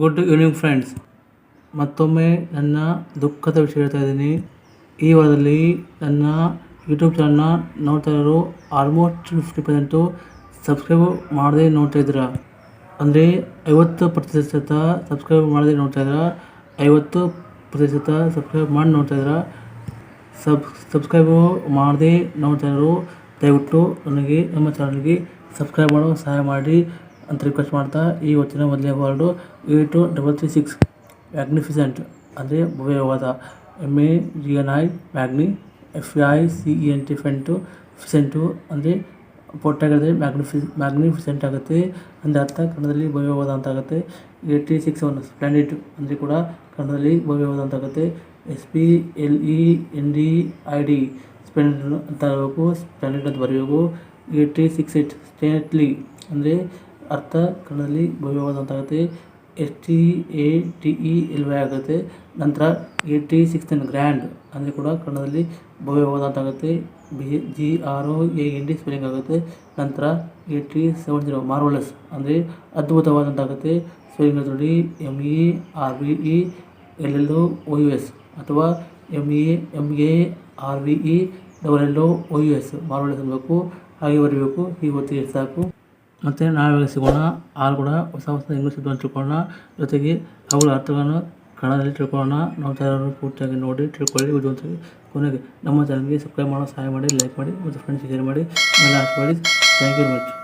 Good evening friends ಮತ್ತೊಮ್ಮೆ ನನ್ನ ದುಃಖದ ವಿಷಯ ಹೇಳ್ತಾ ಇದ್ದೀನಿ. ಈ ವಾರದಲ್ಲಿ ನನ್ನ ಯೂಟ್ಯೂಬ್ ಚಾನಲ್ನ ನೋಡ್ತಾ ಇರೋರು ಆಲ್ಮೋಸ್ಟ್ ಫಿಫ್ಟಿ ಪರ್ಸೆಂಟು ಸಬ್ಸ್ಕ್ರೈಬ್ ಮಾಡದೆ ನೋಡ್ತಾ ಇದ್ದೀರಾ. ಅಂದರೆ ಐವತ್ತು ಪ್ರತಿಶತ ಸಬ್ಸ್ಕ್ರೈಬ್ ಮಾಡದೆ ನೋಡ್ತಾ ಇದ್ದೀರಾ. ಐವತ್ತು ಪ್ರತಿಶತ ಸಬ್ಸ್ಕ್ರೈಬ್ ಮಾಡಿ ನೋಡ್ತಾ ಇದ್ದೀರಾ. ಸಬ್ ಸಬ್ಸ್ಕ್ರೈಬ್ ಮಾಡದೆ ನೋಡ್ತಾ ಇರೋರು, ದಯವಿಟ್ಟು ನನಗೆ, ನಮ್ಮ ಚಾನಲ್ಗೆ ಸಬ್ಸ್ಕ್ರೈಬ್ ಮಾಡೋ ಸಹಾಯ ಮಾಡಿ. ಅಂತ ರಿಕ್ವೆಸ್ಟ್ ಮಾಡ್ತಾ ಈ ಹೊತ್ತಿನ ಮೊದಲನೇ ವಾರ್ಡು ಏಟು ಡಬಲ್ ತ್ರೀ ಸಿಕ್ಸ್ ಮ್ಯಾಗ್ನಿಫಿಸೆಂಟ್ ಅಂದರೆ ಭವ್ಯವಾದ. M A G N I magni F I C E N T fent ficent ಅಂದರೆ ಪೊಟ್ಟಾಗಿದ್ರೆ ಮ್ಯಾಗ್ನಿಫಿ ಮ್ಯಾಗ್ನಿಫಿಸೆಂಟ್ ಆಗುತ್ತೆ. ಅಂದರೆ ಅರ್ಥ, ಕನ್ನಡದಲ್ಲಿ ಭವ್ಯವಾದ ಅಂತ ಆಗುತ್ತೆ ಏಯ್ಟಿ ಸಿಕ್ಸ್ ಒನ್ ಸ್ಪ್ಲೆಂಡಿಡ್ ಅಂದರೆ ಕೂಡ ಕನ್ನಡದಲ್ಲಿ ಭವ್ಯವಾದ ಅಂತ ಆಗುತ್ತೆ S P L E N D I D splendid ಅಂತ ಆಗಬೇಕು ಸ್ಪ್ಲೆಂಡಿಡ್ ಅಂತ ಬರೆಯಬೇಕು ಏಯ್ಟಿ ಸಿಕ್ಸ್ ಏಟ್ ಸ್ಟೇಟ್ಲಿ ಅಂದರೆ ಅರ್ಥ ಕನ್ನಡದಲ್ಲಿ ಭವ್ಯವಾದಂತಾಗುತ್ತೆ S T A T E L Y ಆಗುತ್ತೆ. ನಂತರ ಏಯ್ಟಿ ಸಿಕ್ಸ್ ಟೆನ್ ಗ್ರ್ಯಾಂಡ್ ಅಂದರೆ ಕೂಡ ಕನ್ನಡದಲ್ಲಿ ಭವ್ಯವಾದಂತಾಗುತ್ತೆ B G R O A N D spelling ಆಗುತ್ತೆ. ನಂತರ ಏಯ್ಟಿ ಸೆವೆನ್ ಜೀರೋ ಮಾರ್ವಲಸ್ ಅಂದರೆ ಅದ್ಭುತವಾದಂತಾಗುತ್ತೆ. ಸ್ಪೆಲ್ಲಿಂಗ್ ನೋಡಿ M E R B E L L O U S ಅಥವಾ M E M A R V E double L O U S marvellous ಅನ್ಬೇಕು. ಹಾಗೆ ಬರೀಬೇಕು. ಹೀಗೆ ಗೊತ್ತಿಗೆ ಸಾಕು. ಮತ್ತು ನಾಳೆ ಸಿಗೋಣ ಆರು ಕೂಡ ಹೊಸ ಹೊಸ ಇಂಗ್ಲೀಷ್ ಶಬ್ದವನ್ನು ತಿಳ್ಕೊಳ್ಳೋಣ ಜೊತೆಗೆ ಅವುಗಳ ಅರ್ಥಗಳನ್ನು ಕನ್ನಡದಲ್ಲಿ ತಿಳ್ಕೊಳ್ಳೋಣ. ನಾವು ಚಾನಲ್ ಪೂರ್ತಿಯಾಗಿ ನೋಡಿ, ತಿಳ್ಕೊಳ್ಳಿ ಉದ್ಯೋಗ ಕೊನೆಗೆ ನಮ್ಮ ಚಾನಲ್ಗೆ ಸಬ್ಸ್ಕ್ರೈಬ್ ಮಾಡೋ ಸಹಾಯ ಮಾಡಿ ಲೈಕ್ ಮಾಡಿ, ಮತ್ತು ಫ್ರೆಂಡ್ಸ್ ಶೇರ್ ಮಾಡಿ. ಆಮೇಲೆ ಮಾಡಿ ಥ್ಯಾಂಕ್ ಯು ವೆರಿ ಮಚ್